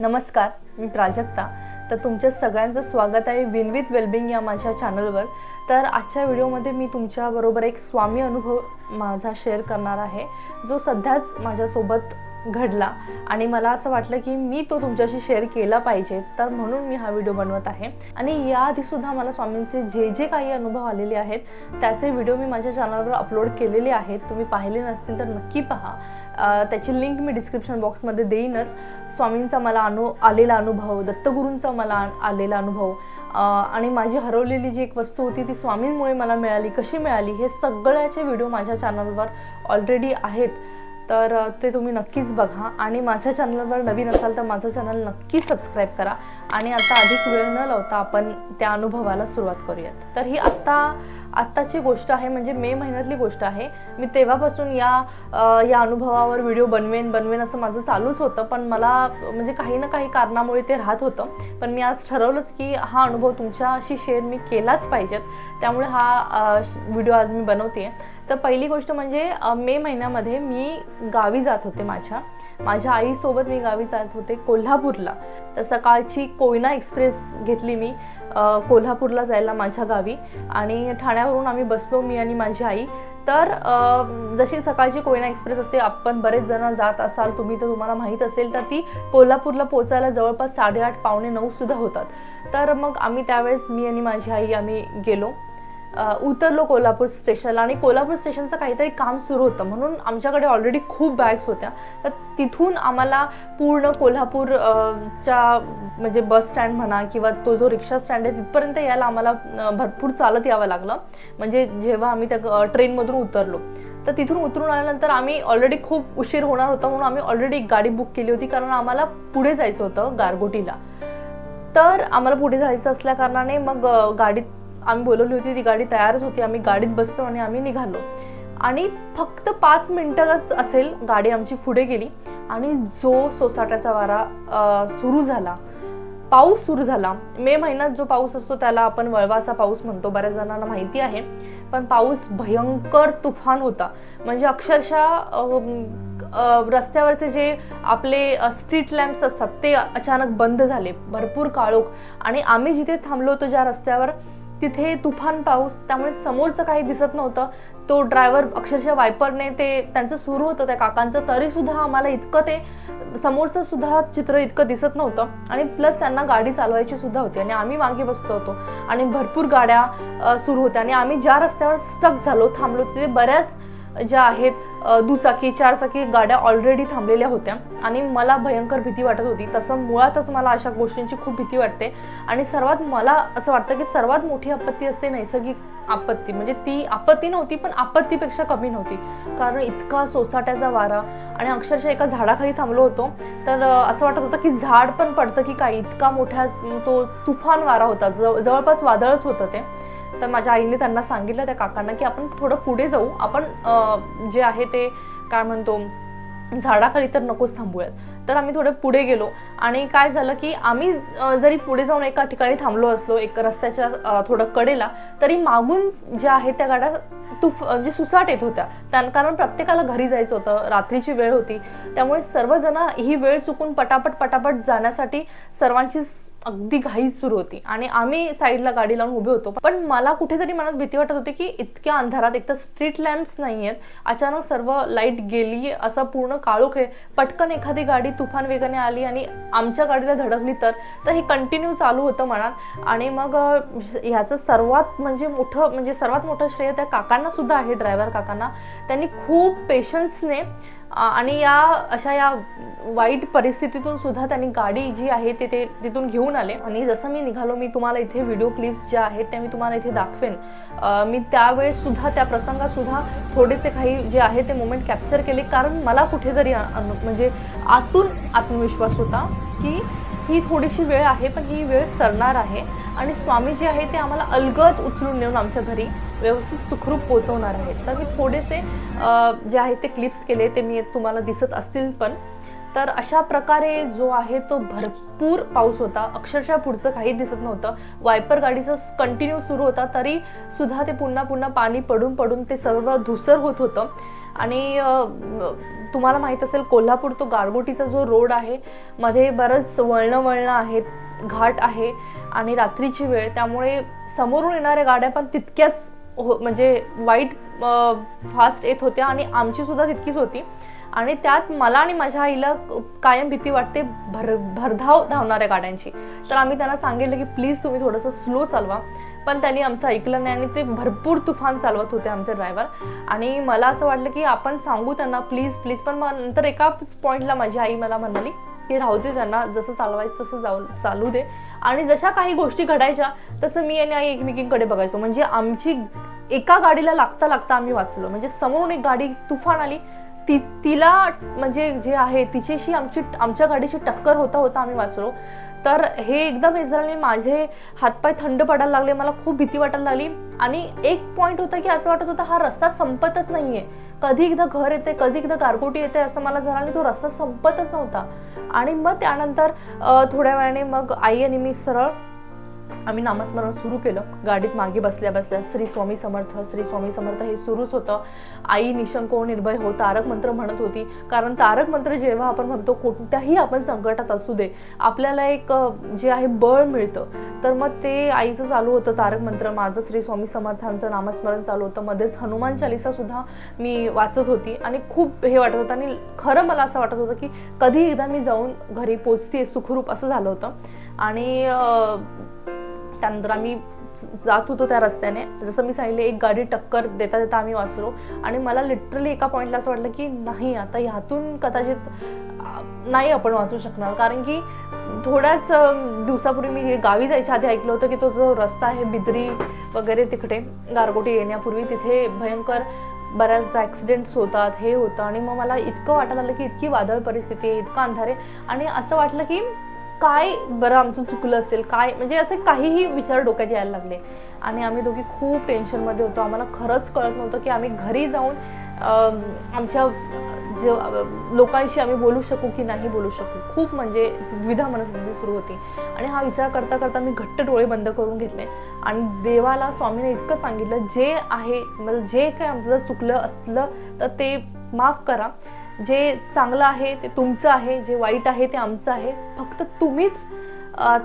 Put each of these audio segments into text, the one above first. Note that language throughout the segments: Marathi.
नमस्कार मी प्राजक्ता. तर तुमच्या सगळ्यांचं स्वागत आहे विन विथ वेलबिंग या माझ्या चॅनलवर तर आजच्या व्हिडिओमध्ये मी तुमच्याबरोबर एक स्वामी अनुभव माझा शेअर करणार आहे. जो सध्याच माझ्यासोबत घडला आणि मला असं वाटलं की मी तो तुमच्याशी शेअर केला पाहिजे. तर म्हणून मी हा व्हिडिओ बनवत आहे. आणि याआधीसुद्धा मला स्वामींचे जे जे काही अनुभव आलेले आहेत त्याचे व्हिडिओ मी माझ्या चॅनलवर अपलोड केलेले आहेत. तुम्ही पाहिले नसतील तर नक्की पहा. त्याची लिंक मी डिस्क्रिप्शन बॉक्समध्ये देईनच. स्वामींचा मला अनु आलेला अनुभव दत्तगुरूंचा मला आ- आलेला अनुभव आणि माझी हरवलेली जी एक वस्तू होती ती स्वामींमुळे मला मिळाली. कशी मिळाली? हे सगळ्याचे व्हिडिओ माझ्या चॅनलवर ऑलरेडी आहेत. तर ते तुम्ही नक्कीच बघा. आणि माझ्या चॅनलवर नवीन असाल तर माझं चॅनल नक्की सबस्क्राईब करा. आणि आता अधिक वेळ न लावता आपण त्या अनुभवाला सुरुवात करूयात. तर ही आत्ता आत्ताची गोष्ट आहे म्हणजे मे महिन्यातली गोष्ट आहे. मी तेव्हापासून या या अनुभवावर व्हिडिओ बनवेन बनवेन असं माझं चालूच होतं. पण मला म्हणजे काही ना काही कारणामुळे ते राहत होतं. पण मी आज ठरवलंच की हा अनुभव तुमच्याशी शेअर मी केलाच पाहिजेत. त्यामुळे हा व्हिडिओ आज मी बनवते तर पहिली गोष्ट म्हणजे मे महिन्यामध्ये मी गावी जात होते माझ्या. माझ्या आईसोबत मी गावी जात होते कोल्हापूरला. तर सकाळची कोयना एक्सप्रेस घेतली मी. कोल्हापूरला जायला माझ्या गावी आणि ठाण्यावरून आम्ही बसलो मी आणि माझी आई. तर जशी सकाळची कोयना एक्सप्रेस असते आपण बरेच जण जात असाल तुम्ही तर तुम्हाला माहीत असेल तर ती कोल्हापूरला पोचायला जवळपास साडेआठ पावणे नऊ सुद्धा होतात. तर मग आम्ही त्यावेळेस मी आणि माझी आई आम्ही गेलो. उतरलो कोल्हापूर स्टेशनला आणि कोल्हापूर स्टेशनचं काहीतरी काम सुरू होतं. म्हणून आमच्याकडे ऑलरेडी खूप बॅग्स होत्या. तर तिथून आम्हाला पूर्ण कोल्हापूर च्या म्हणजे बस स्टँड म्हणा किंवा तो जो रिक्षा स्टँड आहे तिथपर्यंत यायला आम्हाला भरपूर चालत यावं लागलं. म्हणजे जेव्हा आम्ही त्या ट्रेनमधून उतरलो. तर तिथून उतरून आल्यानंतर आम्ही ऑलरेडी खूप उशीर होणार होता म्हणून आम्ही ऑलरेडी एक गाडी बुक केली होती कारण आम्हाला पुढे जायचं होतं गारगोटीला. तर आम्हाला पुढे जायचं असल्या कारणाने मग गाडीत आम्ही बोलवली होती ती गाडी तयारच होती. आम्ही गाडीत बसतो आणि आम्ही निघालो. आणि फक्त पाच मिनटंच असेल गाडी आमची पुढे गेली. आणि जो सोसाट्याचा वारा सुरू झाला पाऊस सुरू झाला मे महिन्यात जो पाऊस असतो त्याला आपण वळवाचा पाऊस म्हणतो. बऱ्याच जणांना माहिती आहे. पण पाऊस भयंकर तुफान होता. म्हणजे अक्षरशः रस्त्यावरचे जे आपले स्ट्रीट लॅम्प्स असतात ते अचानक बंद झाले. भरपूर काळोख. आणि आम्ही जिथे थांबलो होतो ज्या रस्त्यावर तिथे तुफान पाऊस त्यामुळे समोरचं काही दिसत नव्हतं. तो ड्रायव्हर अक्षरशः वायपरने ते त्यांचं सुरू होतं त्या काकांचं तरीसुद्धा आम्हाला इतकं ते समोरचं सुद्धा चित्र इतकं दिसत नव्हतं. आणि प्लस त्यांना गाडी चालवायची सुद्धा होती आणि आम्ही मागे बसलो होतो. आणि भरपूर गाड्या सुरू होत्या. आणि आम्ही ज्या रस्त्यावर स्टक झालो थांबलो तिथे बऱ्याच ज्या आहेत दुचाकी चारचाकी गाड्या ऑलरेडी थांबलेल्या होत्या. आणि मला भयंकर भीती वाटत होती. तसं मुळातच मला अशा गोष्टींची खूप भीती वाटते. आणि सर्वात मला असं वाटतं की सर्वात मोठी आपत्ती असते नैसर्गिक आपत्ती. म्हणजे ती आपत्ती नव्हती पण आपत्तीपेक्षा कमी नव्हती. कारण इतका सोसाट्याचा वारा आणि अक्षरशः एका झाडाखाली थांबलो होतो. तर असं वाटत होतं की झाड पण पडतं की काय? इतका मोठा तो तुफान वारा होता. जव जवळपास वादळच होतं ते. तर माझ्या आईने त्यांना सांगितलं त्या काकांना की आपण थोडं पुढे जाऊ. आपण जे आहे ते काय म्हणतो झाडाखाली तर नकोच थांबूयात. तर आम्ही थोडे पुढे गेलो. आणि काय झालं की आम्ही जरी पुढे जाऊन एका ठिकाणी थांबलो असलो एक रस्त्याच्या थोडं कडेला तरी मागून ज्या आहेत त्या गाड्या तुफ म्हणजे सुसाट येत होत्या. त्यां कारण प्रत्येकाला घरी जायचं होतं रात्रीची वेळ होती. त्यामुळे सर्वजण ही वेळ चुकून पटापट पटापट जाण्यासाठी सर्वांची अगदी घाई सुरू होती. आणि आम्ही साईडला गाडी लावून उभे होतो. पण मला कुठेतरी मनात भीती वाटत होती की इतक्या अंधारात एक तर स्ट्रीट लॅम्प्स नाही आहेत अचानक सर्व लाइट गेली असं पूर्ण काळोख आहे पटकन एखादी गाडी तुफान वेगाने आली आणि आमच्या गाडीला धडकली तर? तर हे कंटिन्यू चालू होतं मनात. आणि मग ह्याचं सर्वात म्हणजे मोठं म्हणजे सर्वात मोठं श्रेय त्या काकांना सुद्धा आहे ड्रायव्हर काकांना. त्यांनी खूप पेशन्सने आणि या अशा या वाईट परिस्थितीतून सुद्धा त्यांनी गाडी जी आहे ते ते तिथून घेऊन आले. आणि जसं मी निघालो मी तुम्हाला इथे व्हिडिओ क्लिप्स ज्या आहेत त्या मी तुम्हाला इथे दाखवेन. मी त्यावेळेस सुद्धा त्या प्रसंगात सुद्धा थोडेसे काही जे आहे ते मोमेंट कॅप्चर केले. कारण मला कुठेतरी म्हणजे आतून आत्मविश्वास होता की ही थोडीशी वेळ आहे पण ही वेळ सरणार आहे. आणि स्वामी जे आहे ते आम्हाला अलगद उचलून नेऊन आमच्या घरी व्यवस्थित सुखरूप पोचवणार आहेत. तर मी थोडेसे जे आहे ते क्लिप्स केले ते मी तुम्हाला दिसत असतील पण. तर अशा प्रकारे जो आहे तो भरपूर पाऊस होता. अक्षरशः पुढचं काही दिसत नव्हतं. वायपर गाडीचं कंटिन्यू सुरू होता तरी सुद्धा ते पुन्हा पुन्हा पाणी पडून पडून ते सर्व धुसर होत होतं. आणि तुम्हाला माहीत असेल कोल्हापूर तो गारगोटीचा जो रोड आहे मध्ये बरंच वळणं वळणं आहेत घाट आहे आणि रात्रीची वेळ. त्यामुळे समोरून येणाऱ्या गाड्या पण तितक्याच हो म्हणजे वाईट फास्ट येत होत्या आणि आमची सुद्धा तितकीच होती. आणि त्यात मला आणि माझ्या आईला कायम भीती वाटते भर भरधाव धावणाऱ्या गाड्यांची. तर आम्ही त्यांना सांगितलं की प्लीज तुम्ही थोडंसं स्लो चालवा. पण त्यांनी आमचं ऐकलं नाही आणि ते भरपूर तुफान चालवत होते आमचे ड्रायव्हर. आणि मला असं वाटलं की आपण सांगू त्यांना प्लीज प्लीज. पण मग नंतर एका पॉईंटला माझी आई मला म्हणाली की राहू दे त्यांना जसं चालवायचं तसं जाऊ चालू दे. आणि जशा काही गोष्टी घडायच्या तसं मी आणि आई एकमेकींकडे बघायचो. म्हणजे आमची एका गाडीला लागता लागता आम्ही वाचलो. म्हणजे समोरून एक गाडी तुफान आली. ती तिला म्हणजे जे आहे तिच्याशी आमची आमच्या गाडीची टक्कर होता होता आम्ही वाचलो. तर हे एकदम हे झालं माझे हातपाय थंड पडायला लागले मला खूप भीती वाटायला लागली. आणि एक पॉईंट होता की असं वाटत होतं हा रस्ता संपतच नाही आहे कधी एकदा घर येते कधी एकदा गारगोटी येते असं मला झालं आणि तो रस्ता संपतच नव्हता. आणि मग त्यानंतर थोड्या वेळाने मग आई आणि मी सरळ आम्ही नामस्मरण सुरू केलं. गाडीत मागे बसल्या बसल्या श्री स्वामी समर्थ श्री स्वामी समर्थ हे सुरूच होतं. आई निशंक निर्भय हो तारक मंत्र म्हणत होती. कारण तारक मंत्र जेव्हा आपण म्हणतो कोणत्याही आपण संकटात असू दे. आपल्याला एक जे आहे बळ मिळतं. तर मग ते आईचं चालू होतं तारक मंत्र. माझं श्री स्वामी समर्थांचं नामस्मरण चालू होतं. मध्येच हनुमान चालिसा सुद्धा मी वाचत होती. आणि खूप हे वाटत होतं. आणि खरं मला असं वाटत होतं की कधी एकदा मी जाऊन घरी पोचते सुखरूप असं झालं होतं. आणि त्यानंतर आम्ही जात होतो त्या रस्त्याने. जसं मी सांगितलं एक गाडी टक्कर देता देता आम्ही वाचलो. आणि मला लिटरली एका पॉईंटला असं वाटलं की नाही आता ह्यातून कदाचित नाही आपण वाचू शकणार. कारण की थोड्याच दिवसापूर्वी मी हे गावी जायच्या आधी ऐकलं होतं की तो जो रस्ता आहे बिद्री वगैरे तिकडे गारगोटी येण्यापूर्वी तिथे भयंकर बऱ्याचदा ॲक्सिडेंट्स होतात हे होतं. आणि मग मला इतकं वाटायला लागलं की इतकी वादळ परिस्थिती आहे इतकं अंधार आहे. आणि असं वाटलं की काय बरं आमचं चुकलं असेल काय? म्हणजे असे काहीही विचार डोक्यात यायला लागले. आणि आम्ही दोघी खूप टेन्शनमध्ये होतो. आम्हाला खरंच कळत नव्हतं की आम्ही घरी जाऊन आमच्या जे लोकांशी आम्ही बोलू शकू की नाही बोलू शकू. खूप म्हणजे द्विधा मनस्थिती सुरू होती. आणि हा विचार करता करता मी घट्ट डोळे बंद करून घेतले. आणि देवाला स्वामीने इतकं सांगितलं जे आहे म्हणजे जे काय आमचं जर चुकलं असलं तर ते माफ करा. जे चांगलं आहे ते तुमचं आहे जे वाईट आहे ते आमचं आहे. फक्त तुम्हीच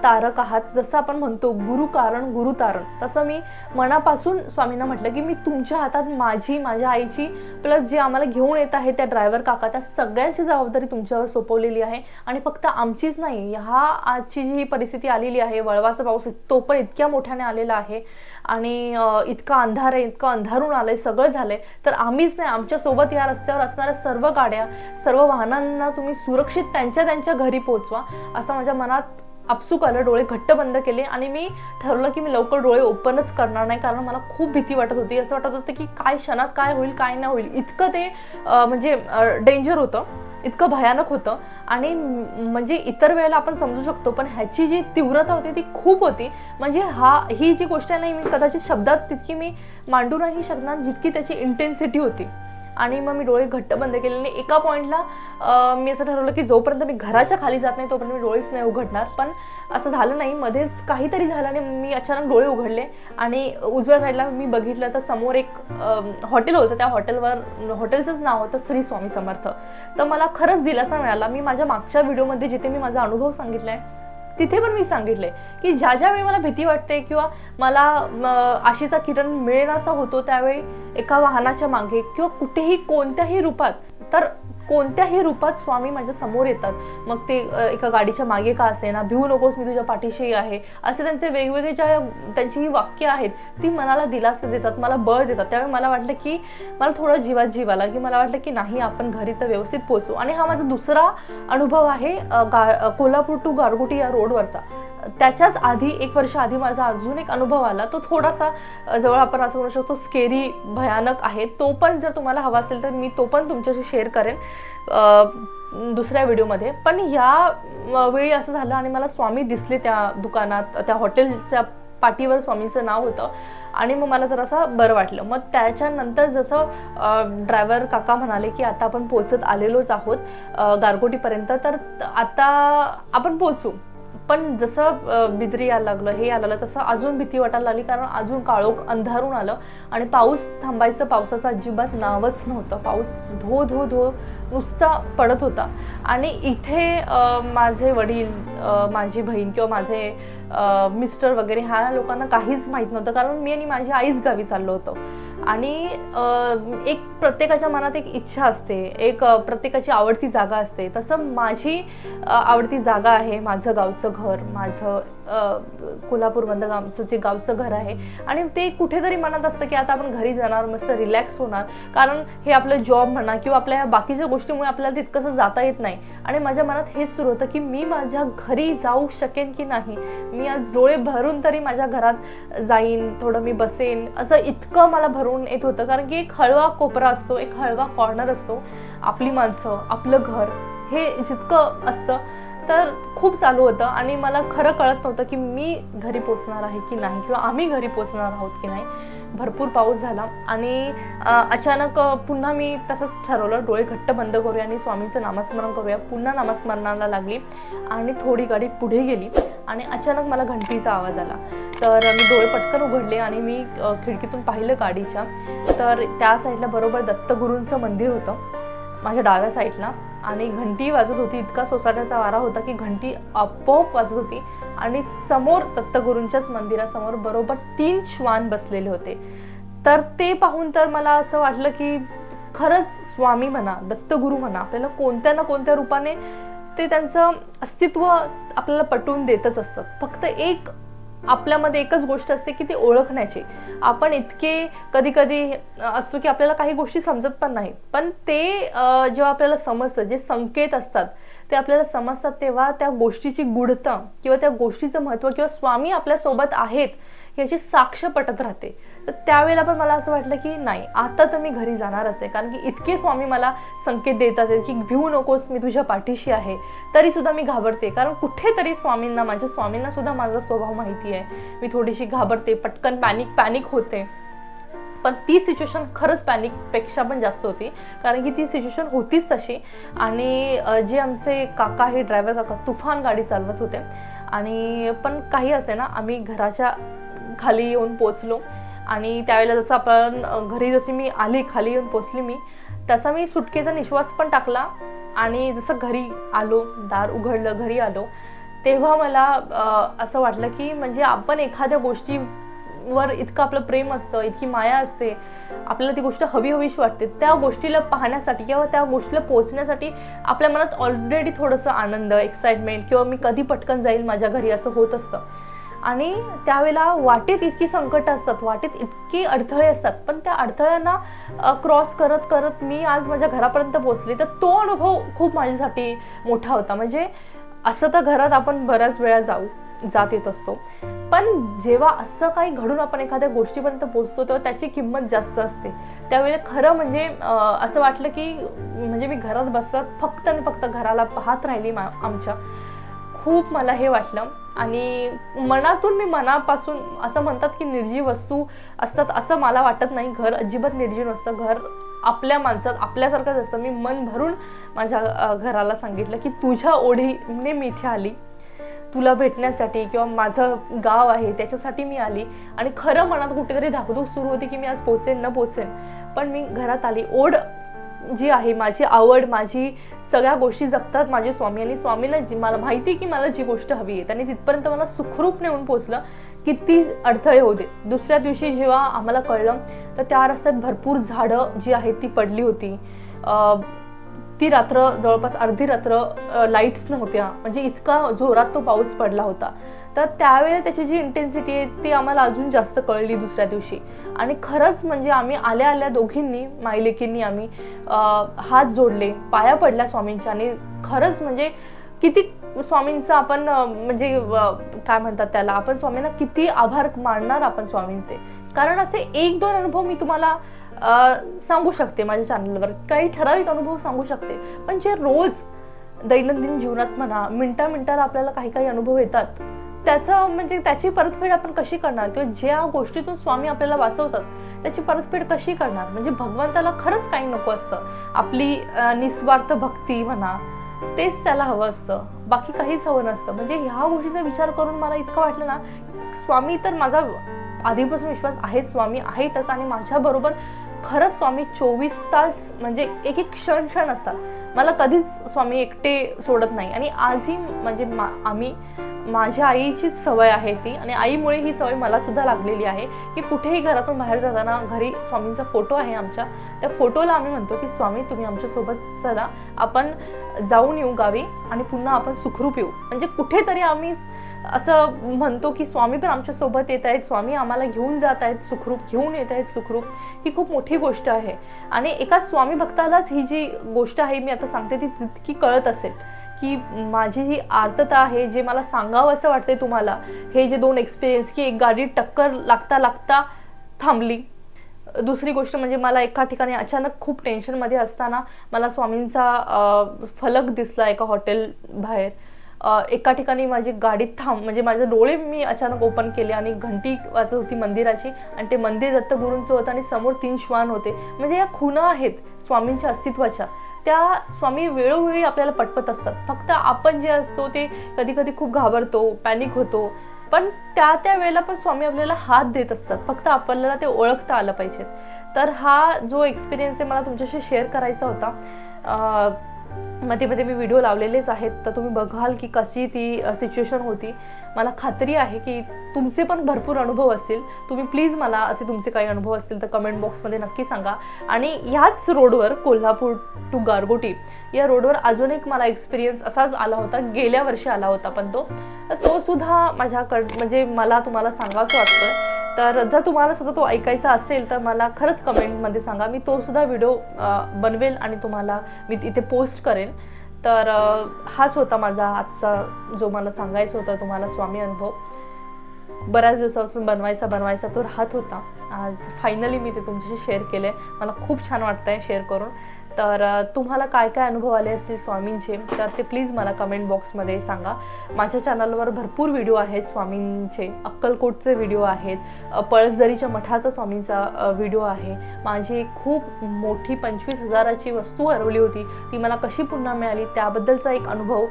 तारक आहात. जसं आपण म्हणतो गुरु कारण गुरु तारण. तसं मी मनापासून स्वामींना म्हटलं की मी तुमच्या हातात माझी माझ्या आईची प्लस जे आम्हाला घेऊन येत आहे त्या ड्रायव्हर काका त्या सगळ्यांची जबाबदारी तुमच्यावर सोपवलेली आहे. आणि फक्त आमचीच नाही ह्या आजची जी परिस्थिती आलेली आहे वळवाचा पाऊस तो पण इतक्या मोठ्याने आलेला आहे. आणि इतका अंधार आहे इतकं अंधारून आलं आहे सगळं झालं आहे तर आम्हीच नाही आमच्यासोबत या रस्त्यावर असणाऱ्या सर्व गाड्या सर्व वाहनांना तुम्ही सुरक्षित त्यांच्या त्यांच्या घरी पोहोचवा असं माझ्या मनात आपसूक आलं डोळे घट्ट बंद केले आणि मी ठरवलं की मी लवकर डोळे ओपनच करणार नाही कारण मला खूप भीती वाटत होती. असं वाटत होतं की काय क्षणात काय होईल काय नाही होईल. इतकं ते म्हणजे डेंजर होतं. इतकं भयानक होतं. आणि म्हणजे इतर वेळेला आपण समजू शकतो पण ह्याची जी तीव्रता होती ती खूप होती. म्हणजे हा ही जी गोष्ट आहे ना मी कदाचित शब्दात तितकी मी मांडू नाही शकणार जितकी त्याची इंटेन्सिटी होती. आणि मग मी डोळे घट्ट बंद केले आणि एका पॉईंटला मी असं ठरवलं की जोपर्यंत मी घराच्या खाली जात नाही तोपर्यंत मी डोळेच नाही उघडणार. पण असं झालं नाही. मध्येच काहीतरी झालं आणि मी अचानक डोळे उघडले आणि उजव्या साईडला मी बघितलं तर समोर एक हॉटेल होतं. त्या हॉटेलवर हॉटेलचंच नाव होतं श्री स्वामी समर्थ. तर मला खरंच दिलासा मिळाला. मी माझ्या मागच्या व्हिडिओमध्ये जिथे मी माझा अनुभव सांगितला आहे तिथे पण मी सांगितले की ज्या ज्या वेळी मला भीती वाटते किंवा मला आशीचा किरण किरण मिळेनासा होतो त्यावेळी एका वाहनाच्या मागे किंवा कुठेही कोणत्याही रूपात तर कोणत्याही रूपात स्वामी माझ्यासमोर येतात. मग ते एका गाडीच्या मागे का असे ना भिवू नकोस मी तुझ्या पाठीशी आहे. असे त्यांचे वेगवेगळे ज्या त्यांची ही वाक्य आहेत ती मनाला दिलासा देतात मला बळ देतात. त्यावेळी मला वाटलं की मला थोडं जीवात जीव आला की मला वाटलं की नाही आपण घरी तर व्यवस्थित पोहोचू. आणि हा माझा दुसरा अनुभव आहे गा कोल्हापूर टू गारगुटी या रोडवरचा त्याच्याच आधी एक वर्ष आधी माझा अजून एक अनुभव आला. तो थोडासा जवळ आपण असं म्हणू शकतो स्केरी भयानक आहे. तो पण जर तुम्हाला हवा असेल तर मी तो पण तुमच्याशी शेअर करेन दुसऱ्या व्हिडिओमध्ये. पण या वेळी असं झालं आणि मला स्वामी दिसले त्या दुकानात त्या हॉटेलच्या पाठीवर स्वामींचं नाव होतं आणि मग मला जरासा बरं वाटलं. मग त्याच्यानंतर जसं ड्रायव्हर काका म्हणाले की आता आपण पोचत आलेलोच आहोत गारगोटीपर्यंत तर आता आपण पोचू पण जसं बिद्री यायला लागलं हे यायला लागलं तसं अजून भीती वाटायला लागली कारण अजून काळोख अंधारून आलं. आणि पाऊस थांबायचं पावसाचं अजिबात नावच नव्हतं. पाऊस धो धो धो नुसता पडत होता. आणि इथे माझे वडील माझी बहीण किंवा माझे मिस्टर वगैरे ह्या लोकांना काहीच माहीत नव्हतं. कारण मी आणि माझी आईच गावी चाललो होतो. आणि एक प्रत्येकाच्या मनात एक इच्छा असते एक प्रत्येकाची आवडती जागा असते. तसं माझी आवडती जागा आहे माझं गावचं घर माझं कोल्हापूरमधलं आमचं जे गावचं घर आहे. आणि ते कुठेतरी मनात असतं की आता आपण घरी जाणार मस्त रिलॅक्स होणार. कारण हे आपलं जॉब म्हणा किंवा आपल्या ह्या बाकीच्या गोष्टीमुळे आपल्याला तितकंसं जाता येत नाही. आणि माझ्या मनात हेच सुरू होतं की मी माझ्या घरी जाऊ शकेन की नाही? मी आज डोळे भरून तरी माझ्या घरात जाईन थोडं मी बसेन असं इतकं मला भरून येत होतं. कारण की एक हळवा कोपरा असतो एक हळवा कॉर्नर असतो. आपली माणसं आपलं घर हे जितकं असतं तर खूप चालू होतं आणि मला खरं कळत नव्हतं की मी घरी पोचणार आहे की नाही किंवा आम्ही घरी पोचणार आहोत की नाही. भरपूर पाऊस झाला आणि अचानक पुन्हा मी तसंच ठरवलं डोळे घट्ट बंद करूया आणि स्वामींचं नामस्मरण करूया. पुन्हा नामस्मरणाला लागली आणि थोडी गाडी पुढे गेली आणि अचानक मला घंटीचा आवाज आला. तर मी डोळे पटकन उघडले आणि मी खिडकीतून पाहिलं गाडीच्या. तर त्या साईडला बरोबर दत्तगुरूंचं मंदिर होतं माझ्या डाव्या साईडला. आणि घंटी वाजत होती इतका सोसाट्याचा वारा होता की घंटी आपोआप वाजत होती आणि समोर दत्तगुरूंच्याच मंदिरासमोर बरोबर तीन श्वान बसलेले होते. तर ते पाहून तर मला असं वाटलं की खरंच स्वामी म्हणा दत्तगुरू म्हणा आपल्याला कोणत्या ना कोणत्या रूपाने ते त्यांचं अस्तित्व आपल्याला पटवून देतच असतात फक्त एक आपल्यामध्ये एकच गोष्ट असते की ती ओळखण्याची. आपण इतके कधी कधी असतो की आपल्याला काही गोष्टी समजत पण नाहीत पण ते जेव्हा आपल्याला समजतं जे संकेत असतात ते आपल्याला समजतात तेव्हा त्या गोष्टीची गुढता किंवा त्या गोष्टीचं महत्त्व किंवा स्वामी आपल्यासोबत आहेत याची साक्ष पटत राहते. तर त्यावेळेला पण मला असं वाटलं की नाही आता तर मी घरी जाणारच आहे कारण की इतके स्वामी मला संकेत देतात की भिवू नकोस मी तुझ्या पाठीशी आहे. तरी सुद्धा मी घाबरते. कारण कुठेतरी स्वामींना माझ्या स्वामींना सुद्धा माझा स्वभाव माहिती आहे. मी थोडीशी घाबरते पटकन पॅनिक पॅनिक होते. पण ती सिच्युएशन खरंच पॅनिकपेक्षा पण जास्त होती. कारण की ती सिच्युएशन होतीच तशी. आणि जे आमचे काका हे ड्रायव्हर काका तुफान गाडी चालवत होते. आणि पण काही असे ना आम्ही घराच्या खाली येऊन पोचलो आणि त्यावेळेला जसं आपण घरी जशी मी आली खाली येऊन पोचली मी तसा मी सुटकेचा निश्वास पण टाकला. आणि जसं घरी आलो दार उघडलं घरी आलो तेव्हा मला असं वाटलं की म्हणजे आपण एखाद्या गोष्टी वर इतकं आपलं प्रेम असतं इतकी माया असते आपल्याला ती गोष्ट हवी हवीशी वाटते. त्या गोष्टीला पाहण्यासाठी किंवा त्या गोष्टीला पोहोचण्यासाठी आपल्या मनात ऑलरेडी थोडंसं आनंद एक्साइटमेंट किंवा मी कधी पटकन जाईल माझ्या घरी असं होत असतं. आणि त्यावेळेला वाटेत इतकी संकट असतात वाटेत इतके अडथळे असतात. पण त्या अडथळ्यांना क्रॉस करत करत मी आज माझ्या घरापर्यंत पोचले तर तो अनुभव खूप माझ्यासाठी मोठा होता. म्हणजे असं तर घरात आपण बऱ्याच वेळा जाऊ जात येत असतो. पण जेव्हा असं काही घडून आपण एखाद्या गोष्टीपर्यंत पोचतो तेव्हा त्याची किंमत जास्त असते. त्यावेळेला खरं म्हणजे असं वाटलं की म्हणजे मी घरात बसल्यावर फक्त आणि फक्त घराला पाहत राहिली मा आमच्या. खूप मला हे वाटलं. आणि मनातून मी मनापासून असं म्हणतात की निर्जीव वस्तू असतात असं मला वाटत नाही. घर अजिबात निर्जीव नसतं. घर आपल्या माणसात आपल्यासारखंच असतं. मी मन भरून माझ्या घराला सांगितलं की तुझ्या ओढीने मी इथे आली. तुला भेटण्यासाठी किंवा माझं गाव आहे त्याच्यासाठी मी आली. आणि खरं मनात कुठेतरी धाकधूक सुरू होती की मी आज पोचेन न पोचेन. पण मी घरात आली. ओढ जी आहे माझी आवड माझी सगळ्या गोष्टी जपतात माझे स्वामी आणि स्वामीला जी मला माहिती आहे की मला जी गोष्ट हवी आहे त्यांनी तिथपर्यंत मला सुखरूप नेऊन पोचलं किती अडथळे होते दुसऱ्या दिवशी जेव्हा आम्हाला कळलं तर त्या रस्त्यात भरपूर झाडं जी आहेत ती पडली होती. अं, ती रात्र जवळपास अर्धी रात्र लाईट्स नव्हत्या. म्हणजे इतका जोरात तो पाऊस पडला होता. तर त्यावेळेला त्याची जी इंटेन्सिटी आहे ती आम्हाला अजून जास्त कळली दुसऱ्या दिवशी. आणि खरंच म्हणजे आम्ही आल्या आल्या दोघींनी मायलेकींनी आम्ही हात जोडले पाया पडल्या स्वामींच्या. आणि खरंच म्हणजे किती स्वामींचं आपण म्हणजे काय म्हणतात त्याला आपण स्वामींना किती आभार मानणार आपण स्वामींचे. कारण असे एक दोन अनुभव मी तुम्हाला सांगू शकते माझ्या चॅनलवर काही ठराविक अनुभव सांगू शकते. पण जे रोज दैनंदिन जीवनात म्हणा मिनटा मिनटाला आपल्याला काही काही अनुभव येतात. त्याचं म्हणजे त्याची परतफेड आपण कशी करणार? किंवा ज्या गोष्टीतून स्वामी आपल्याला वाचवतात त्याची परतफेड कशी करणार? म्हणजे भगवंताला खरंच काही नको असतं. आपली निस्वार्थ भक्ती म्हणा तेच त्याला हवं असतं. बाकी काहीच हवं नसतं. म्हणजे ह्या गोष्टीचा विचार करून मला इतकं वाटलं ना स्वामी तर माझा आधीपासून विश्वास आहेच स्वामी आहेतच आणि माझ्याबरोबर खरंच स्वामी चोवीस तास म्हणजे एक एक क्षण क्षण असतात. मला कधीच स्वामी एकटे सोडत नाही. आणि आजही म्हणजे मा आम्ही माझ्या आईचीच सवय आहे ती आणि आईमुळे ही सवय मला सुद्धा लागलेली आहे की कुठेही घरातून बाहेर जाताना घरी स्वामींचा फोटो आहे आमच्या. त्या फोटोला आम्ही म्हणतो की स्वामी तुम्ही आमच्यासोबत चला. आपण जाऊन येऊ गावी आणि पुन्हा आपण सुखरूप येऊ. म्हणजे कुठेतरी आम्ही असं म्हणतो की स्वामी पण आमच्यासोबत येत आहेत. स्वामी आम्हाला घेऊन जात आहेत. सुखरूप घेऊन येत आहेत. सुखरूप. ही खूप मोठी गोष्ट आहे. आणि एका स्वामी भक्तालाच ही जी गोष्ट आहे मी आता सांगते ती तितकी कळत असेल. की माझी ही आर्तता आहे जे मला सांगावं असं वाटते तुम्हाला हे जे दोन एक्सपिरियन्स की एक गाडी टक्कर लागता लागता थांबली. दुसरी गोष्ट म्हणजे मला एका ठिकाणी अचानक खूप टेन्शनमध्ये असताना मला स्वामींचा फलक दिसला एका हॉटेल बाहेर. एका ठिकाणी माझी गाडी थांब म्हणजे माझे डोळे मी अचानक ओपन केले आणि घंटी वाजत होती मंदिराची आणि ते मंदिर दत्तगुरूंचं होतं आणि समोर तीन श्वान होते. म्हणजे या खुणा आहेत स्वामींच्या अस्तित्वाच्या. त्या स्वामी वेळोवेळी आपल्याला पटपत असतात. फक्त आपण जे असतो ते कधी कधी खूप घाबरतो पॅनिक होतो. पण त्या त्या वेळेला पण स्वामी आपल्याला हात देत असतात. फक्त आपल्याला ते ओळखता आलं पाहिजे. तर हा जो एक्सपिरियन्स आहे मला तुमच्याशी शेअर करायचा होता. मध्ये मध्ये मी व्हिडिओ लावलेलेच आहेत. तर तुम्ही बघाल की कशी ती सिच्युएशन होती. मला खात्री आहे की तुमचे पण भरपूर अनुभव असतील. तुम्ही प्लीज मला असे तुमचे काही अनुभव असतील तर कमेंट बॉक्समध्ये नक्की सांगा. आणि ह्याच रोडवर कोल्हापूर टू गारगोटी या रोडवर अजून एक मला एक्सपिरियन्स असाच आला होता. गेल्या वर्षी आला होता पण तो. तर तो सुद्धा माझ्याकड म्हणजे मला तुम्हाला सांगावंसं वाटतं तर जर तुम्हाला सुद्धा तो ऐकायचा असेल तर मला खरंच कमेंटमध्ये सांगा. मी तो सुद्धा व्हिडिओ बनवेल आणि तुम्हाला मी इथे पोस्ट करेन तर हाच होता माझा आजचा जो मला सांगायचा होता तुम्हाला स्वामी अनुभव. बऱ्याच दिवसापासून बनवायचा बनवायचा तो राहत होता. आज फायनली मी ते तुमच्याशी शेअर केले मला खूप छान वाटतंय शेअर करून. तर तुम्हाला काय काय अनुभव आले असतील स्वामींचे तर ते प्लीज मला कमेंट बॉक्समध्ये सांगा. माझ्या चॅनलवर भरपूर व्हिडिओ आहेत स्वामींचे अक्कलकोटचे व्हिडिओ आहेत पळसदरीच्या मठाचा स्वामींचा व्हिडिओ आहे. माझी खूप मोठी पंचवीस हजाराची वस्तू हरवली होती. ती मला कशी पुन्हा मिळाली त्याबद्दलचा एक अनुभव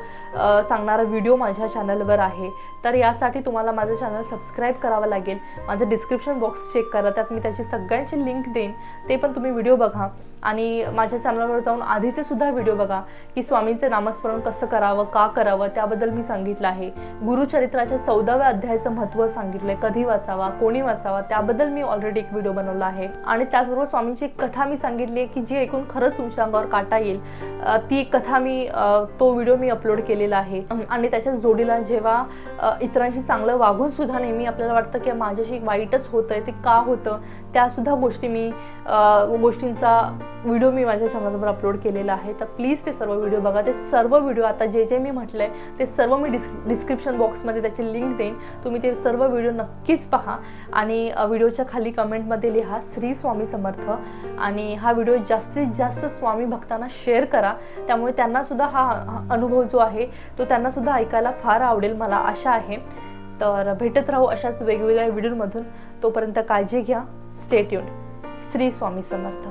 सांगणारा व्हिडिओ माझ्या चॅनलवर आहे. तर यासाठी तुम्हाला माझं चॅनल सबस्क्राईब करावं लागेल. माझं डिस्क्रिप्शन बॉक्स चेक करा त्यात मी त्याची सगळ्यांची लिंक देईन. ते पण तुम्ही व्हिडिओ बघा. आणि माझ्या चॅनलवर जाऊन आधीचे सुद्धा व्हिडिओ बघा की स्वामींचे नामस्मरण कसं करावं का करावं त्याबद्दल मी सांगितलं आहे. गुरुचरित्राच्या चौदाव्या अध्यायाचं महत्त्व सांगितलंय. कधी वाचावा कोणी वाचावा त्याबद्दल मी ऑलरेडी एक व्हिडिओ बनवला आहे. आणि त्याचबरोबर स्वामींची एक कथा मी सांगितली आहे की जी ऐकून खरंच तुमच्या अंगावर काटा येईल. ती एक कथा मी तो व्हिडिओ मी अपलोड केलेला आहे. आणि त्याच्या जोडीला जेव्हा इतरांशी चांगलं वागून सुद्धा नेहमी आपल्याला वाटतं की माझ्याशी वाईटच होतंय ते का होतं त्यासुद्धा गोष्टी मी गोष्टींचा व्हिडिओ मी माझ्या चॅनलवर अपलोड केलेला आहे तर प्लीज ते सर्व व्हिडिओ बघा. ते सर्व व्हिडिओ आता जे जे मी म्हटलं आहे ते सर्व मी डिस् डिस्क्रिप्शन बॉक्समध्ये त्याची लिंक देईन. तुम्ही ते सर्व व्हिडिओ नक्कीच पहा आणि व्हिडिओच्या खाली कमेंटमध्ये लिहा श्री स्वामी समर्थ. आणि हा व्हिडिओ जास्तीत जास्त स्वामी भक्तांना शेअर करा. त्यामुळे त्यांनासुद्धा हा अनुभव जो आहे तो त्यांनासुद्धा ऐकायला फार आवडेल मला आशा आहे. तर भेटत राहू अशाच वेगवेगळ्या व्हिडिओमधून. तोपर्यंत काळजी घ्या. स्टेट श्री स्वामी समर्थ.